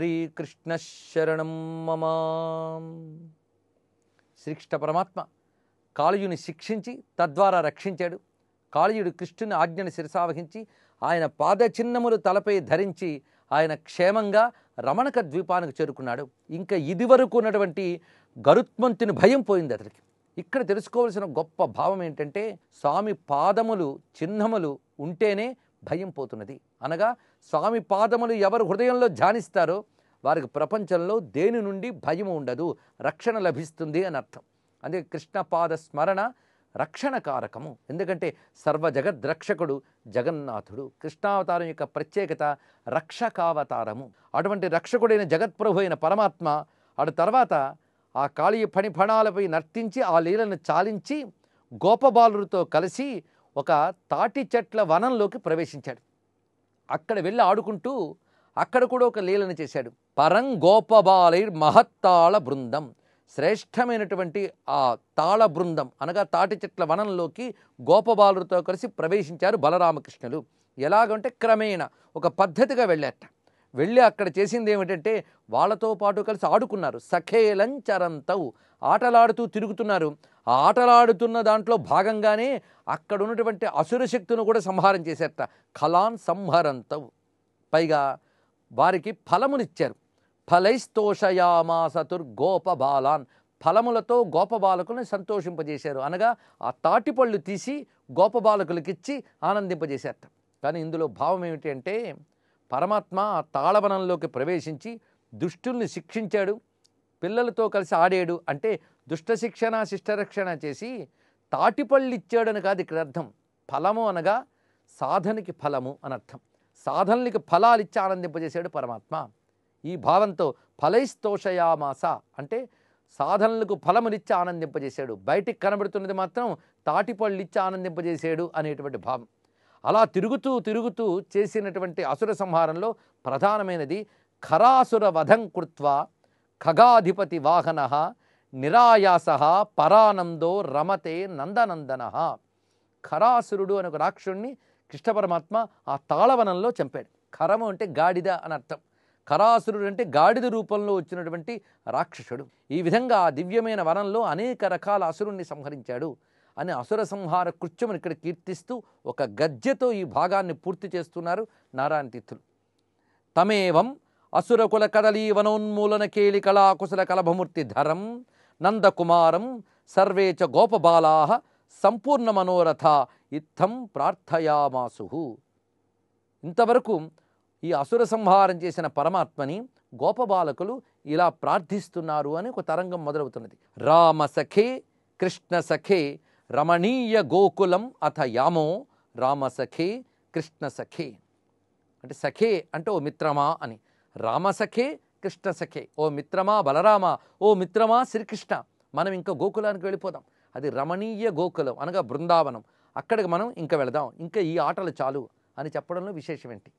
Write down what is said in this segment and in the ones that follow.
శ్రీకృష్ణ శరణం మమ. శ్రీకృష్ణ పరమాత్మ కాళీయుని శిక్షించి తద్వారా రక్షించాడు. కాళీయుడు కృష్ణుని ఆజ్ఞను శిరసావహించి ఆయన పాదచిహ్నములు తలపై ధరించి ఆయన క్షేమంగా రమణక ద్వీపానికి చేరుకున్నాడు. ఇంకా ఇదివరకు ఉన్నటువంటి గరుత్మంతుని భయం పోయింది అతనికి. ఇక్కడ తెలుసుకోవాల్సిన గొప్ప భావం ఏంటంటే స్వామి పాదములు చిహ్నములు ఉంటేనే భయం పోతున్నది. అనగా స్వామి పాదములు ఎవరు హృదయంలో ధ్యానిస్తారో వారికి ప్రపంచంలో దేని నుండి భయం ఉండదు రక్షణ లభిస్తుంది అని అర్థం. అందుకే కృష్ణపాద స్మరణ రక్షణ కారకము. ఎందుకంటే సర్వ జగద్రక్షకుడు జగన్నాథుడు. కృష్ణావతారం యొక్క ప్రత్యేకత రక్షకావతారము. అటువంటి రక్షకుడైన జగత్ప్రభు అయిన పరమాత్మ అటు తర్వాత ఆ కాళీ ఫణిఫణాలపై నర్తించి ఆ లీలను చాలించి గోపబాలుడితో కలిసి ఒక తాటి చెట్ల వనంలోకి ప్రవేశించాడు. అక్కడ వెళ్ళి ఆడుకుంటూ అక్కడ కూడా ఒక లీలను చేశాడు. పరం గోపబాలై మహత్తాళ బృందం. శ్రేష్టమైనటువంటి ఆ తాళ బృందం అనగా తాటి చెట్ల వనంలోకి గోపబాలుడితో కలిసి ప్రవేశించారు బలరామకృష్ణులు. ఎలాగంటే క్రమేణ ఒక పద్ధతిగా వెళ్ళారట. వెళ్ళి అక్కడ చేసింది ఏమిటంటే వాళ్ళతో పాటు కలిసి ఆడుకున్నారు. సఖేలంచరంతవు ఆటలాడుతూ తిరుగుతున్నారు. ఆ ఆటలాడుతున్న దాంట్లో భాగంగానే అక్కడ ఉన్నటువంటి అసుర శక్తులను కూడా సంహారం చేశారట కలాన్ సంహరంతవు. పైగా వారికి ఫలమునిచ్చారు. ఫలైస్తోషయామాసతుర్ గోపబాలాన్ ఫలములతో గోపబాలకులను సంతోషింపజేశారు. అనగా ఆ తాటిపళ్ళు తీసి గోపబాలకులకిచ్చి ఆనందింపజేశారట కానీ ఇందులో భావం ఏమిటి అంటే పరమాత్మ ఆ తాళవనంలోకి ప్రవేశించి దుష్టుల్ని శిక్షించాడు. పిల్లలతో కలిసి ఆడాడు. అంటే దుష్ట శిక్షణ శిష్టరక్షణ చేసి తాటిపళ్ళు ఇచ్చాడని కాదు ఇక్కడ అర్థం. ఫలము అనగా సాధనకి ఫలము అని అర్థం. సాధనలకి ఫలాలు ఇచ్చి ఆనందింపజేశాడు పరమాత్మ. ఈ భావంతో ఫలైస్తోషయామాస అంటే సాధనలకు ఫలమునిచ్చి ఆనందింపజేశాడు. బయటికి కనబడుతున్నది మాత్రం తాటిపళ్ళు ఇచ్చి ఆనందింపజేశాడు అనేటువంటి భావం. అలా తిరుగుతూ తిరుగుతూ చేసినటువంటి అసుర సంహారంలో ప్రధానమైనది ఖరాసుర వధం కృత్వ ఖగాధిపతి వాహన నిరాయాస పరానందో రమతే నందనందన. ఖరాసురుడు అనే ఒక రాక్షుణ్ణి కృష్ణ పరమాత్మ ఆ తాళవనంలో చంపాడు. ఖరము అంటే గాడిద అని అర్థం. ఖరాసురుడు అంటే గాడిద రూపంలో వచ్చినటువంటి రాక్షసుడు. ఈ విధంగా ఆ దివ్యమైన వనంలో అనేక రకాల అసురుణ్ణి సంహరించాడు. అని అసుర సంహార కృత్యమును ఇక్కడ కీర్తిస్తూ ఒక గద్యతో ఈ భాగాన్ని పూర్తి చేస్తున్నారు నారాయణ తీర్థులు. తమేవం అసురకుల కదలీ వనోన్మూలన కేలి కళాకుశల కలభమూర్తి ధరం నందకుమారం సర్వే చ గోపబాలా సంపూర్ణ మనోరథ ఇత్థం ప్రార్థయామాసు ఇంతవరకు ఈ అసుర సంహారం చేసిన పరమాత్మని గోపబాలకులు ఇలా ప్రార్థిస్తున్నారు అని ఒక తరంగం మొదలవుతున్నది. రామ సఖే కృష్ణ సఖే రమణీయ గోకులం అథ యామో రామ సఖే కృష్ణ సఖే. అంటే సఖే అంటే ఓ మిత్రమా అని. రామ సఖే కృష్ణ సఖే ఓ మిత్రమా బలరామ ఓ మిత్రమా శ్రీకృష్ణ. మనం ఇంకా గోకులానికి వెళ్ళిపోదాం. అది రమణీయ గోకులం అనగా బృందావనం. అక్కడికి మనం ఇంకా వెళదాం. ఇంకా ఈ ఆటలు చాలు అని చెప్పడంలో విశేషం ఏంటి?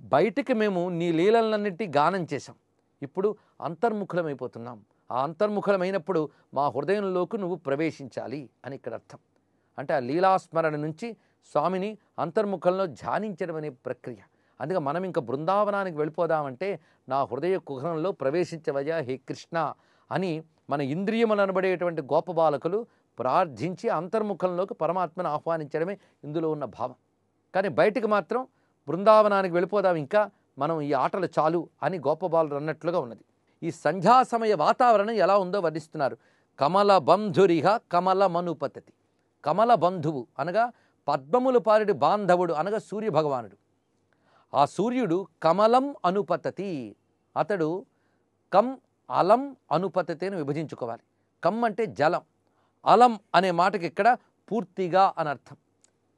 బయటికి మేము నీ లీలలన్నింటి గానం చేశాం. ఇప్పుడు అంతర్ముఖులమైపోతున్నాం. ఆ అంతర్ముఖులమైనప్పుడు మా హృదయంలోకి నువ్వు ప్రవేశించాలి అని ఇక్కడ అర్థం. అంటే ఆ లీలాస్మరణ నుంచి స్వామిని అంతర్ముఖంలో ధ్యానించడం అనే ప్రక్రియ. అందుకే మనం ఇంకా బృందావనానికి వెళ్ళిపోదామంటే నా హృదయ కుహరంలో ప్రవేశించవయ్యా హే కృష్ణ అని మన ఇంద్రియములు అనబడేటువంటి గోప బాలకులు ప్రార్థించి అంతర్ముఖంలోకి పరమాత్మను ఆహ్వానించడమే ఇందులో ఉన్న భావం. కానీ బయటికి మాత్రం బృందావనానికి వెళ్ళిపోదాం ఇంకా మనం ఈ ఆటలు చాలు అని గోపబాలుడు అన్నట్లుగా ఉన్నది. ఈ సంధ్యా సమయ వాతావరణం ఎలా ఉందో వర్ణిస్తున్నారు. కమల బంధురిహ కమల మనుపతతి. కమల బంధువు అనగా పద్మములు పారుడి బాంధవుడు అనగా సూర్య భగవానుడు ఆ సూర్యుడు కమలం అనుపతతి. అతడు కం అలం అనుపతతి అని విభజించుకోవాలి. కమ్ అంటే జలం. అలం అనే మాటకి ఇక్కడ పూర్తిగా అని అర్థం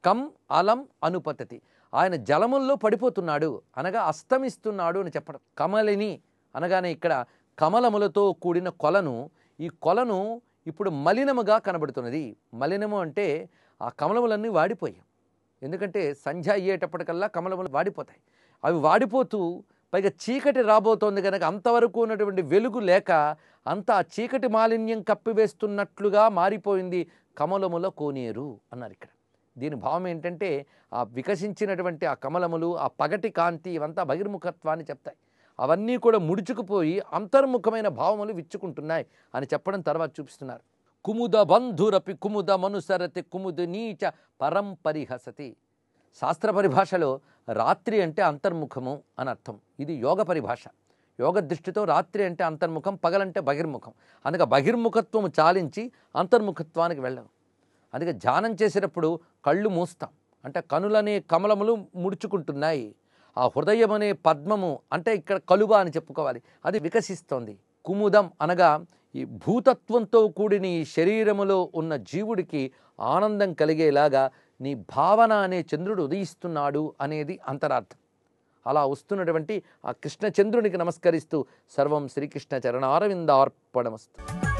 కం అలం అనుపతతి. ఆయన జలముల్లో పడిపోతున్నాడు. అనగా అస్తమిస్తున్నాడు అని చెప్పడం. కమలిని అనగానే ఇక్కడ కమలములతో కూడిన కొలను. ఈ కొలను ఇప్పుడు మలినముగా కనబడుతున్నది. మలినము అంటే ఆ కమలములన్నీ వాడిపోయాయి. ఎందుకంటే సంధ్య అయ్యేటప్పటికల్లా కమలములు వాడిపోతాయి. అవి వాడిపోతూ పైగా చీకటి రాబోతోంది కనుక అంతవరకు ఉన్నటువంటి వెలుగు లేక అంతా ఆ చీకటి మాలిన్యం కప్పివేస్తున్నట్లుగా మారిపోయింది కమలముల కోనేరు అన్నారు ఇక్కడ. దీని భావం ఏంటంటే ఆ వికసించినటువంటి ఆ కమలములు ఆ పగటి కాంతి ఇవంతా బహిర్ముఖత్వాన్ని చెప్తాయి. అవన్నీ కూడా ముడుచుకుపోయి అంతర్ముఖమైన భావములు విచ్చుకుంటున్నాయి అని చెప్పడం తర్వాత చూపిస్తున్నారు. కుముద బంధురపి కుముద మనుసరతి కుముద నీచ పరంపరిహసతి శాస్త్ర పరిభాషలో రాత్రి అంటే అంతర్ముఖము అని అర్థం ఇది యోగ పరిభాష యోగ దృష్టితో రాత్రి అంటే అంతర్ముఖం పగలంటే బహిర్ముఖం అందుకే బహిర్ముఖత్వము చాలించి అంతర్ముఖత్వానికి వెళ్ళం అందుకే ధ్యానం చేసేటప్పుడు కళ్ళు మూస్తాం అంటే కనులనే కమలములు ముడుచుకుంటున్నాయి ఆ హృదయం అనే పద్మము అంటే ఇక్కడ కలువ అని చెప్పుకోవాలి. అది వికసిస్తోంది. కుముదం అనగా ఈ భూతత్వంతో కూడిన ఈ శరీరములో ఉన్న జీవుడికి ఆనందం కలిగేలాగా నీ భావన అనే చంద్రుడు ఉదయిస్తున్నాడు అనేది అంతరార్థం. అలా వస్తున్నటువంటి ఆ కృష్ణచంద్రునికి నమస్కరిస్తూ సర్వం శ్రీకృష్ణ చరణారవిందార్పణమస్తు.